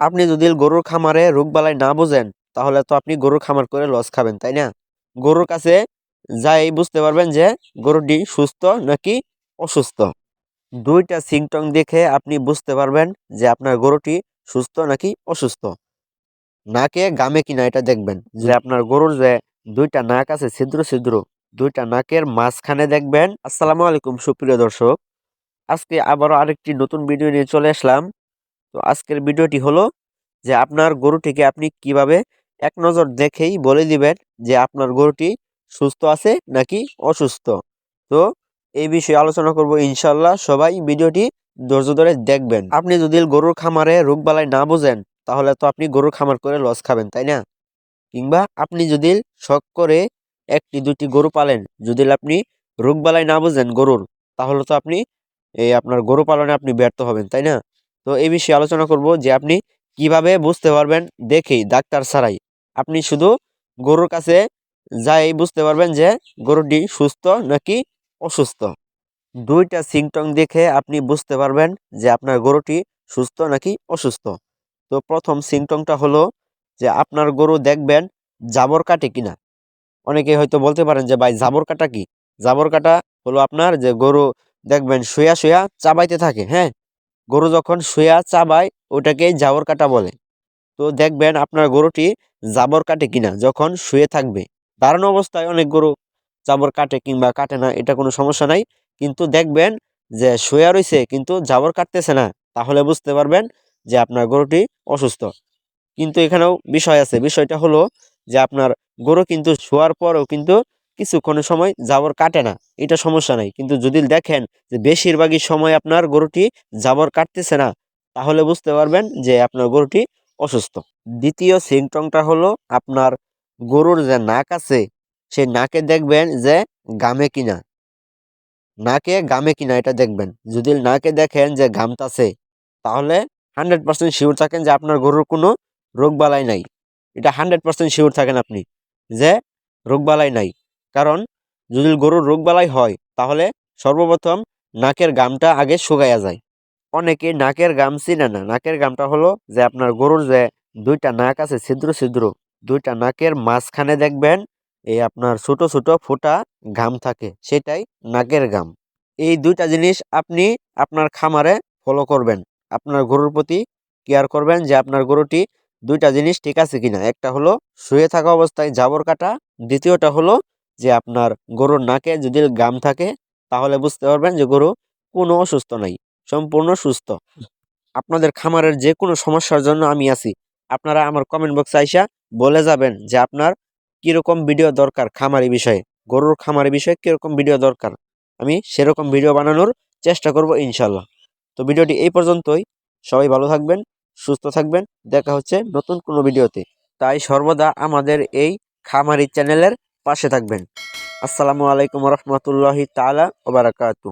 আপনি যদি গরুর খামারে রোগবালাই না বোঝেন, তাহলে তো আপনি গরুর খামার করে লস খাবেন, তাই না? গরুর কাছে যাই বুঝতে পারবেন যে গরুটি সুস্থ নাকি অসুস্থ। দুইটা সিংটং দেখে আপনি বুঝতে পারবেন যে আপনার গরুটি সুস্থ নাকি অসুস্থ। নাকে গামে কিনা এটা দেখবেন, যে আপনার গরুর যে দুইটা নাক আছে ছিদ্র ছিদ্র, দুইটা নাকের মাঝখানে দেখবেন। আসসালামু আলাইকুম সুপ্রিয় দর্শক, আজকে আবারও আরেকটি নতুন ভিডিও নিয়ে চলে আসলাম। তো আজকের ভিডিওটি হলো যে আপনার গরুটিকে আপনি কীভাবে এক নজর দেখেই বলে দিবেন যে আপনার গরুটি সুস্থ আছে নাকি অসুস্থ। তো এই বিষয়ে আলোচনা করব ইনশাল্লাহ সবাই ভিডিওটি ধৈর্য ধরে দেখবেন। আপনি যদি গরুর খামারে রোগ রোগবালাই না বোঝেন, তাহলে তো আপনি গরুর খামার করে লস খাবেন, তাই না? কিংবা আপনি যদি শখ করে একটি, দুটি গরু পালেন, যদি আপনি রোগ রোগবালাই না বোঝেন গরুর, তাহলে তো আপনি এই আপনার গরু পালনে আপনি ব্যর্থ হবেন, তাই না? তো এই বিষয়ে আলোচনা করব যে আপনি কীভাবে বুঝতে পারবেন দেখেই ডাক্তার ছাড়াই। আপনি শুধু গরুর কাছে যাই বুঝতে পারবেন যে গরুটি সুস্থ নাকি অসুস্থ। দুইটা সিমটম দেখে আপনি বুঝতে পারবেন যে আপনার গরুটি সুস্থ নাকি অসুস্থ। তো প্রথম সিংটংটা হলো যে আপনার গরু দেখবেন জাবর কাটে কিনা। অনেকে হয়তো বলতে পারেন যে, ভাই, জাবর কাটা কি? জাবর কাটা হলো আপনার যে গরু দেখবেন শুয়া শুয়া চাবাইতে থাকে হ্যাঁ? গরু যখন শুয়া চাবায় ওটাকেই জাবর কাটা বলে। তো দেখবেন আপনার গরুটি জাবর কাটে কিনা, যখন শুয়ে থাকবে। দাঁড়ানো অবস্থায় অনেক গরু জাবর কাটে কিংবা কাটে না, এটা কোনো সমস্যা নাই। কিন্তু দেখবেন যে শুয়া রয়েছে কিন্তু জাবর কাটতেছে না, তাহলে বুঝতে পারবেন যে আপনার গরুটি অসুস্থ। কিন্তু এখানেও বিষয় আছে। বিষয়টা হলো যে আপনার গরু কিন্তু শোয়ার পরও কিন্তু কিছুক্ষণের সময় জাবর কাটে না, এটা সমস্যা নাই। কিন্তু যদি দেখেন যে বেশিরভাগই সময় আপনার গরুটি জাবর কাটতেছে না, তাহলে বুঝতে পারবেন যে আপনার গরুটি অসুস্থ। দ্বিতীয় সিমটমটা হলো আপনার গরুর যে নাক আছে, সেই নাকে দেখবেন যে গামে কিনা। নাকে গামে কিনা এটা দেখবেন। যদি নাকে দেখেন যে ঘামতাছে, তাহলে হান্ড্রেড পার্সেন্ট শিওর থাকেন যে আপনার গরুর কোনো রোগবালাই নাই। এটা হান্ড্রেড পার্সেন্ট শিওর থাকেন আপনি যে রোগবালাই নাই। কারণ যদি গরুর রোগবালাই হয়, তাহলে সর্বপ্রথম নাকের গামটা আগে শুকাইয়া যায়। অনেকে নাকের গাম চিনে না। নাকের গামটা হলো যে আপনার গরুর যে দুইটা নাক আছে, ছিদ্র ছিদ্র, দুইটা নাকের মাঝখানে দেখবেন এই আপনার ছোট ছোট ফোঁটা ঘাম থাকে, সেটাই নাকের গাম। এই দুইটা জিনিস আপনি আপনার খামারে ফলো করবেন। আপনার গরুর প্রতি কেয়ার করবেন যে আপনার গরুটি দুইটা জিনিস ঠিক আছে কিনা। একটা হলো শুয়ে থাকা অবস্থায় জাবর কাটা, দ্বিতীয়টা হলো যে আপনার গরুর নাকে যদি গাম থাকে, তাহলে বুঝতে পারবেন যে গরু কোনো অসুস্থ নাই, সম্পূর্ণ সুস্থ। আপনাদের খামারের যে কোনো সমস্যার জন্য আমি আছি। আপনারা আমার কমেন্ট বক্সে আইসা বলে যাবেন যে আপনার কীরকম ভিডিও দরকার খামারি বিষয়ে, গরুর খামারি বিষয়ে কীরকম ভিডিও দরকার। আমি সেরকম ভিডিও বানানোর চেষ্টা করব ইনশাল্লাহ তো ভিডিওটি এই পর্যন্তই। সবাই ভালো থাকবেন, সুস্থ থাকবেন। দেখা হচ্ছে নতুন কোনো ভিডিওতে তাই সর্বদা আমাদের এই খামারি চ্যানেলের পাশে থাকবেন। আসসালামু আলাইকুম রহমতুল্লাহি তালা ওবারাকাতু